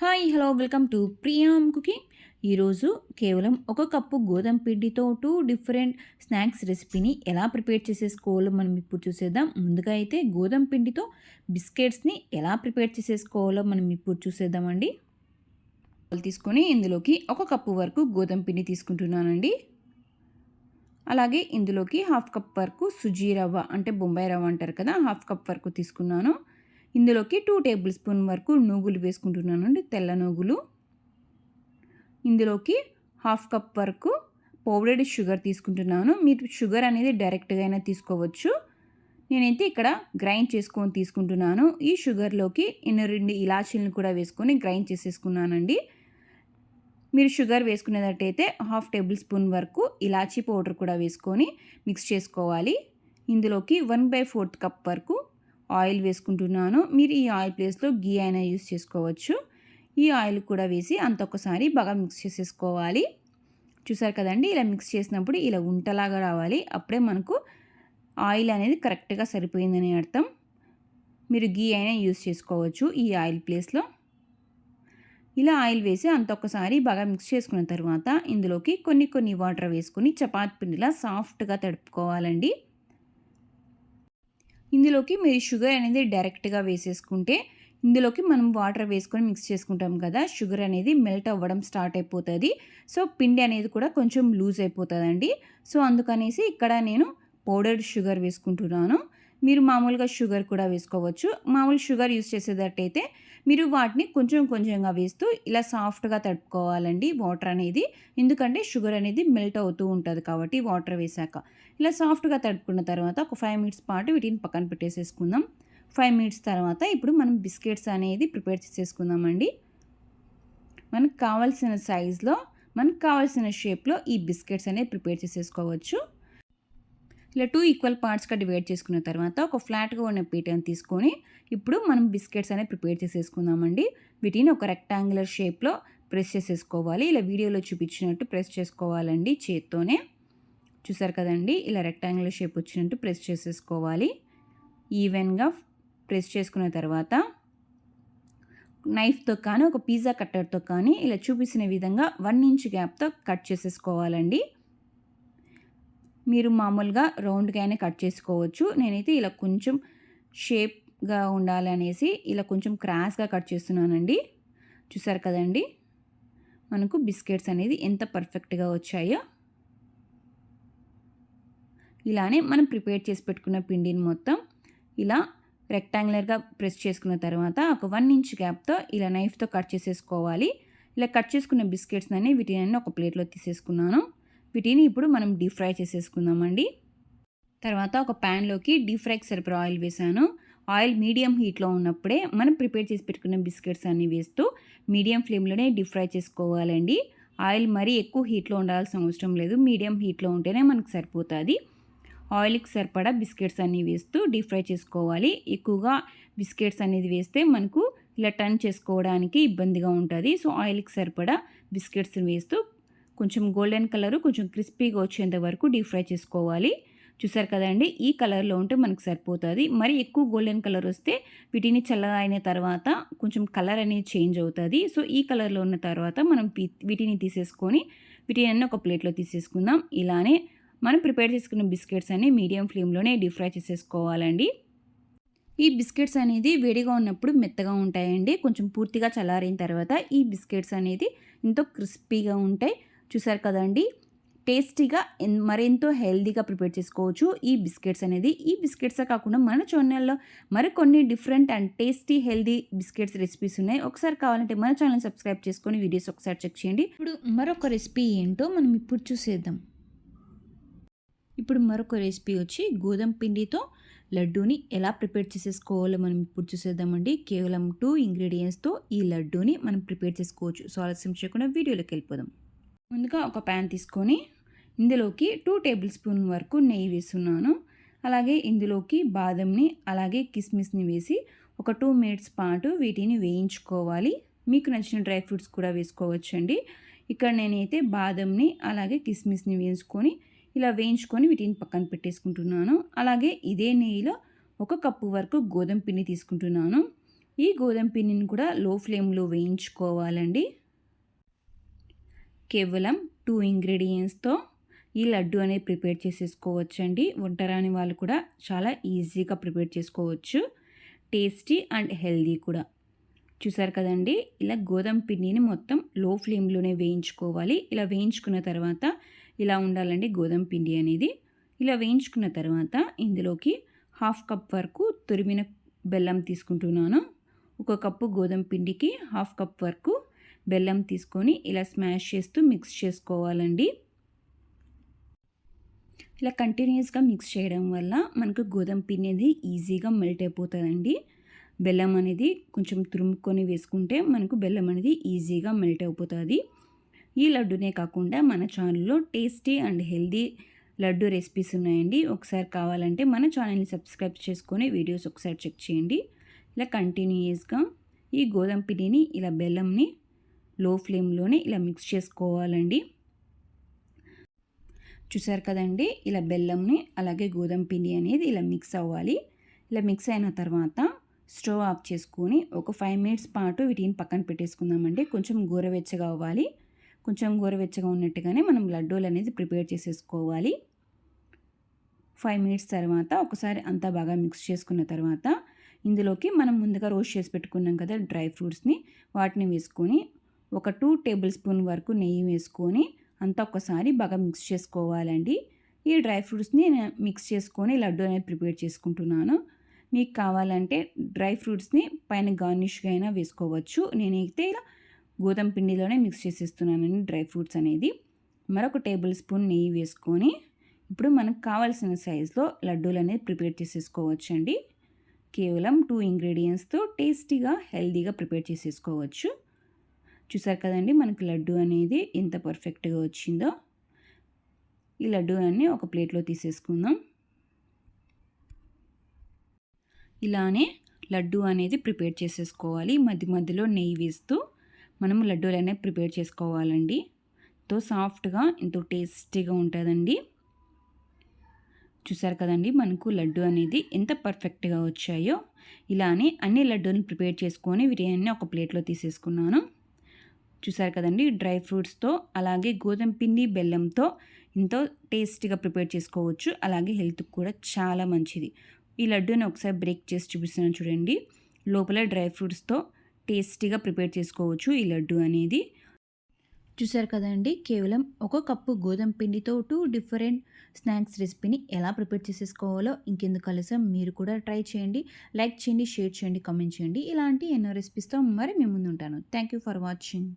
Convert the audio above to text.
Hi hello welcome to Priyam cooking. ఈరోజు కేవలం ఒక కప్పు గోధుమ పిండితో టూ డిఫరెంట్ స్నాక్స్ రెసిపీని ఎలా ప్రిపేర్ చేసేసుకోవాలో మనం ఇప్పుడు చూసేద్దాం. ముందుగా అయితే గోధుమ పిండితో బిస్కెట్స్ని ఎలా ప్రిపేర్ చేసేసుకోవాలో మనం ఇప్పుడు చూసేద్దామండి. తీసుకొని ఇందులోకి ఒక కప్పు వరకు గోధుమ పిండి తీసుకుంటున్నానండి. అలాగే ఇందులోకి హాఫ్ కప్ వరకు సుజీ రవ్వ అంటే బొంబాయి రవ్వ అంటారు కదా హాఫ్ కప్ వరకు తీసుకున్నాను. ఇందులోకి టూ టేబుల్ స్పూన్ వరకు నూగులు వేసుకుంటున్నానండి తెల్ల నూగులు ఇందులోకి హాఫ్ కప్ వరకు పౌడర్డ్ షుగర్ తీసుకుంటున్నాను. మీరు షుగర్ అనేది డైరెక్ట్గా అయినా తీసుకోవచ్చు. నేనైతే ఇక్కడ గ్రైండ్ చేసుకొని తీసుకుంటున్నాను. ఈ షుగర్లోకి ఎన్నో రెండు ఇలాచీలను కూడా వేసుకొని గ్రైండ్ చేసేసుకున్నానండి. మీరు షుగర్ వేసుకునేటట్టయితే హాఫ్ టేబుల్ స్పూన్ వరకు ఇలాచీ పౌడర్ కూడా వేసుకొని మిక్స్ చేసుకోవాలి. ఇందులోకి వన్ బై ఫోర్త్ కప్ వరకు ఆయిల్ వేసుకుంటున్నాను. మీరు ఈ ఆయిల్ ప్లేస్లో గీ అయినా యూస్ చేసుకోవచ్చు. ఈ ఆయిల్ కూడా వేసి అంత ఒకసారి బాగా మిక్స్ చేసేసుకోవాలి. చూసారు కదండి ఇలా మిక్స్ చేసినప్పుడు ఇలా ఉంటలాగా రావాలి. అప్పుడే మనకు ఆయిల్ అనేది కరెక్ట్గా సరిపోయిందని అర్థం. మీరు గీ అయినా యూస్ చేసుకోవచ్చు ఈ ఆయిల్ ప్లేస్లో. ఇలా ఆయిల్ వేసి అంత ఒకసారి బాగా మిక్స్ చేసుకున్న తర్వాత ఇందులోకి కొన్ని కొన్ని వాటర్ వేసుకుని చపాతి పిండిలా సాఫ్ట్గా తడుపుకోవాలండి. ఇందులోకి మీరు షుగర్ అనేది డైరెక్ట్గా వేసేసుకుంటే ఇందులోకి మనం వాటర్ వేసుకొని మిక్స్ చేసుకుంటాం కదా షుగర్ అనేది మెల్ట్ అవ్వడం స్టార్ట్ అయిపోతుంది. సో పిండి అనేది కూడా కొంచెం లూజ్ అయిపోతుందండి. సో అందుకనేసి ఇక్కడ నేను పౌడర్డ్ షుగర్ వేసుకుంటున్నాను. మీరు మామూలుగా షుగర్ కూడా వేసుకోవచ్చు. మామూలు షుగర్ యూస్ చేసేటట్టయితే మీరు వాటిని కొంచెం కొంచెంగా వేస్తూ ఇలా సాఫ్ట్గా తడుపుకోవాలండి వాటర్ అనేది. ఎందుకంటే షుగర్ అనేది మెల్ట్ అవుతూ ఉంటుంది కాబట్టి వాటర్ వేసాక. ఇలా సాఫ్ట్గా తడుపుకున్న తర్వాత ఒక ఫైవ్ మినిట్స్ పాటు వీటిని పక్కన పెట్టేసేసుకుందాం. ఫైవ్ మినిట్స్ తర్వాత ఇప్పుడు మనం బిస్కెట్స్ అనేది ప్రిపేర్ చేసేసుకుందామండి. మనకు కావాల్సిన సైజులో మనకు కావాల్సిన షేప్లో ఈ బిస్కెట్స్ అనేది ప్రిపేర్ చేసేసుకోవచ్చు. ఇలా టూ ఈక్వల్ పార్ట్స్గా డివైడ్ చేసుకున్న తర్వాత ఒక ఫ్లాట్గా ఉన్న పీటను తీసుకొని ఇప్పుడు మనం బిస్కెట్స్ అనేవి ప్రిపేర్ చేసేసుకుందామండి. వీటిని ఒక రెక్టాంగులర్ షేప్లో ప్రెస్ చేసేసుకోవాలి. ఇలా వీడియోలో చూపించినట్టు ప్రెస్ చేసుకోవాలండి చేత్తోనే. చూసారు కదండి? ఇలా రెక్టాంగులర్ షేప్ వచ్చినట్టు ప్రెస్ చేసేసుకోవాలి. ఈవెన్గా ప్రెస్ చేసుకున్న తర్వాత నైఫ్తో కానీ ఒక పిజ్జా కట్టర్తో కానీ ఇలా చూపించిన విధంగా వన్ ఇంచ్ గ్యాప్తో కట్ చేసేసుకోవాలండి. మీరు మామూలుగా రౌండ్గానే కట్ చేసుకోవచ్చు. నేనైతే ఇలా కొంచెం షేప్గా ఉండాలనేసి ఇలా కొంచెం క్రాస్గా కట్ చేస్తున్నానండి. చూసారు కదండి? మనకు బిస్కెట్స్ అనేది ఎంత పర్ఫెక్ట్గా వచ్చాయో. ఇలానే మనం ప్రిపేర్ చేసి పెట్టుకున్న పిండిని మొత్తం ఇలా రెక్టాంగులర్గా ప్రెస్ చేసుకున్న తర్వాత ఒక వన్ ఇంచ్ గ్యాప్తో ఇలా నైఫ్తో కట్ చేసేసుకోవాలి. ఇలా కట్ చేసుకున్న బిస్కెట్స్ అన్ని వీటిని ఒక ప్లేట్లో తీసేసుకున్నాను. వీటిని ఇప్పుడు మనం డీప్ ఫ్రై చేసేసుకుందామండి. తర్వాత ఒక ప్యాన్లోకి డీప్ ఫ్రైకి సరిపడా ఆయిల్ వేసాను. ఆయిల్ మీడియం హీట్లో ఉన్నప్పుడే మనం ప్రిపేర్ చేసి పెట్టుకున్న బిస్కెట్స్ అన్నీ వేస్తూ మీడియం ఫ్లేమ్లోనే డీప్ ఫ్రై చేసుకోవాలండి. ఆయిల్ మరీ ఎక్కువ హీట్లో ఉండాల్సిన అవసరం లేదు. మీడియం హీట్లో ఉంటేనే మనకు సరిపోతుంది. ఆయిల్కి సరిపడా బిస్కెట్స్ అన్నీ వేస్తూ డీప్ ఫ్రై చేసుకోవాలి. ఎక్కువగా బిస్కెట్స్ అనేది వేస్తే మనకు ఇలా టర్న్ చేసుకోవడానికి ఇబ్బందిగా ఉంటుంది. సో ఆయిల్కి సరిపడా బిస్కెట్స్ వేస్తూ కొంచెం గోల్డెన్ కలరు కొంచెం క్రిస్పీగా వచ్చేంత వరకు డీప్ ఫ్రై చేసుకోవాలి. చూసారు కదండి ఈ కలర్లో ఉంటే మనకు సరిపోతుంది. మరి ఎక్కువ గోల్డెన్ కలర్ వస్తే వీటిని చల్లగా అయిన తర్వాత కొంచెం కలర్ అనేది చేంజ్ అవుతుంది. సో ఈ కలర్లో ఉన్న తర్వాత మనం వీటిని తీసేసుకొని వీటిని అన్నీ ఒక ప్లేట్లో తీసేసుకుందాం. ఇలానే మనం ప్రిపేర్ చేసుకున్న బిస్కెట్స్ అన్ని మీడియం ఫ్లేమ్లోనే డీప్ ఫ్రై చేసేసుకోవాలండి. ఈ బిస్కెట్స్ అనేది వేడిగా ఉన్నప్పుడు మెత్తగా ఉంటాయండి. కొంచెం పూర్తిగా చల్లారిన తర్వాత ఈ బిస్కెట్స్ అనేది ఎంతో క్రిస్పీగా ఉంటాయి. చూసారు కదండి? టేస్టీగా మరెంతో హెల్దీగా ప్రిపేర్ చేసుకోవచ్చు. ఈ బిస్కెట్స్ అనేది. ఈ బిస్కెట్సే కాకుండా మన ఛానల్లో మరికొన్ని different and tasty healthy biscuits recipes ఉన్నాయి. ఒకసారి కావాలంటే మన ఛానల్ సబ్స్క్రైబ్ చేసుకొని వీడియోస్ ఒకసారి చెక్ చేయండి. ఇప్పుడు మరొక రెసిపీ ఏంటో మనం ఇప్పుడు చూసేద్దాం. ఇప్పుడు మరొక రెసిపీ వచ్చి గోధుమ పిండితో లడ్డూని ఎలా ప్రిపేర్ చేసేసుకోవాలో మనం ఇప్పుడు చూసేద్దామండి. కేవలం టూ ఇంగ్రీడియంట్స్తో ఈ లడ్డూని మనం ప్రిపేర్ చేసుకోవచ్చు. సో ఆలస్యం చేయకుండా వీడియోలోకి వెళ్ళిపోదాం. ముందుగా ఒక ప్యాన్ తీసుకొని ఇందులోకి టూ టేబుల్ స్పూన్ వరకు నెయ్యి వేస్తున్నాను. అలాగే ఇందులోకి బాదంని అలాగే కిస్మిస్ని వేసి ఒక టూ మినిట్స్ పాటు వీటిని వేయించుకోవాలి. మీకు నచ్చిన డ్రై ఫ్రూట్స్ కూడా వేసుకోవచ్చండి. ఇక్కడ నేనైతే బాదంని అలాగే కిస్మిస్ని వేయించుకొని ఇలా వేయించుకొని వీటిని పక్కన పెట్టేసుకుంటున్నాను. అలాగే ఇదే నెయ్యిలో ఒక కప్పు వరకు గోధుమ పిండి తీసుకుంటున్నాను. ఈ గోధుమ పిండిని కూడా లో ఫ్లేమ్లో వేయించుకోవాలండి. కేవలం టూ ఇంగ్రీడియంట్స్తో ఈ లడ్డు అనేది ప్రిపేర్ చేసేసుకోవచ్చండి. వంట రాని వాళ్ళు కూడా చాలా ఈజీగా ప్రిపేర్ చేసుకోవచ్చు. టేస్టీ అండ్ హెల్దీ కూడా. చూసారు కదండి ఇలా గోధుమ పిండిని మొత్తం లో ఫ్లేమ్లోనే వేయించుకోవాలి. ఇలా వేయించుకున్న తర్వాత ఇలా ఉండాలండి గోధుమ పిండి అనేది. ఇలా వేయించుకున్న తర్వాత ఇందులోకి హాఫ్ కప్ వరకు తురిమిన బెల్లం తీసుకుంటున్నాను. ఒక కప్పు గోధుమ పిండికి హాఫ్ కప్ వరకు బెల్లం తీసుకొని ఇలా స్మాష్ చేస్తూ మిక్స్ చేసుకోవాలండి. ఇలా కంటిన్యూస్గా మిక్స్ చేయడం వల్ల మనకు గోధుమ పిండి అనేది ఈజీగా మెల్ట్ అయిపోతుందండి. బెల్లం అనేది కొంచెం తురుముకొని వేసుకుంటే మనకు బెల్లం అనేది ఈజీగా మెల్ట్ అయిపోతుంది. ఈ లడ్డునే కాకుండా మన ఛానల్లో tasty and healthy laddu recipes ఉన్నాయండి. ఒకసారి కావాలంటే మన ఛానల్ని సబ్స్క్రైబ్ చేసుకొని వీడియోస్ ఒకసారి చెక్ చేయండి. ఇలా కంటిన్యూస్గా ఈ గోధుమ పిండిని ఇలా బెల్లంని లో ఫ్లేమ్లోనే ఇలా మిక్స్ చేసుకోవాలండి. చూసారు కదండి? ఇలా బెల్లంని అలాగే గోధుమ పిండి అనేది ఇలా మిక్స్ అవ్వాలి. ఇలా మిక్స్ అయిన తర్వాత స్టవ్ ఆఫ్ చేసుకొని ఒక ఫైవ్ మినిట్స్ పాటు వీటిని పక్కన పెట్టేసుకుందామండి. కొంచెం గోరవెచ్చగా అవ్వాలి. కొంచెం గోరవెచ్చగా ఉన్నట్టుగానే మనం లడ్డూలు అనేది ప్రిపేర్ చేసేసుకోవాలి. ఫైవ్ మినిట్స్ తర్వాత ఒకసారి అంతా బాగా మిక్స్ చేసుకున్న తర్వాత ఇందులోకి మనం ముందుగా రోస్ట్ చేసి పెట్టుకున్నాం కదా డ్రై ఫ్రూట్స్ని వాటిని వేసుకొని ఒక టూ టేబుల్ స్పూన్ వరకు నెయ్యి వేసుకొని అంతా ఒకసారి బాగా మిక్స్ చేసుకోవాలండి. ఈ డ్రై ఫ్రూట్స్ని మిక్స్ చేసుకొని లడ్డు అనేది ప్రిపేర్ చేసుకుంటున్నాను. మీకు కావాలంటే డ్రై ఫ్రూట్స్ని పైన గార్నిష్గా అయినా వేసుకోవచ్చు. నేనైతే ఇలా గోధుమ పిండిలోనే మిక్స్ చేసేస్తున్నానండి డ్రై ఫ్రూట్స్ అనేది. మరొక టేబుల్ స్పూన్ నెయ్యి వేసుకొని ఇప్పుడు మనకు కావాల్సిన సైజులో లడ్డూలు అనేది ప్రిపేర్ చేసేసుకోవచ్చు అండి కేవలం టూ ఇంగ్రీడియంట్స్తో టేస్టీగా హెల్తీగా ప్రిపేర్ చేసేసుకోవచ్చు. చూసారు కదండి మనకు లడ్డు అనేది ఎంత పర్ఫెక్ట్గా వచ్చిందో. ఈ లడ్డు అన్నీ ఒక ప్లేట్లో తీసేసుకుందాం. ఇలానే లడ్డు అనేది ప్రిపేర్ చేసేసుకోవాలి. మధ్య మధ్యలో నెయ్యి వేస్తూ మనం లడ్డూలు అనేవి ప్రిపేర్ చేసుకోవాలండి. ఎంతో సాఫ్ట్గా ఎంతో టేస్టీగా ఉంటుందండి. చూసారు కదండి మనకు లడ్డు అనేది ఎంత పర్ఫెక్ట్గా వచ్చాయో. ఇలానే అన్ని లడ్డూని ప్రిపేర్ చేసుకొని బిర్యానీ ఒక ప్లేట్లో తీసేసుకున్నాను. చూసారు కదండి డ్రై ఫ్రూట్స్తో అలాగే గోధుమ పిండి బెల్లంతో ఎంతో టేస్టీగా ప్రిపేర్ చేసుకోవచ్చు. అలాగే హెల్త్కి కూడా చాలా మంచిది. ఈ లడ్డూని ఒకసారి బ్రేక్ చేసి చూపిస్తున్నాను చూడండి. లోపల డ్రై ఫ్రూట్స్తో టేస్టీగా ప్రిపేర్ చేసుకోవచ్చు ఈ లడ్డు అనేది. చూసారు కదండి కేవలం ఒక కప్పు గోధుమ పిండితో టూ డిఫరెంట్ స్నాక్స్ రెసిపీని ఎలా ప్రిపేర్ చేసేసుకోవాలో ఇంకెందుకు కలిసాం మీరు కూడా ట్రై చేయండి. లైక్ చేయండి షేర్ చేయండి కామెంట్ చేయండి. ఇలాంటి ఎన్నో రెసిపీస్తో మరి మేము ముందు ఉంటాను థ్యాంక్ యూ ఫర్ వాచింగ్.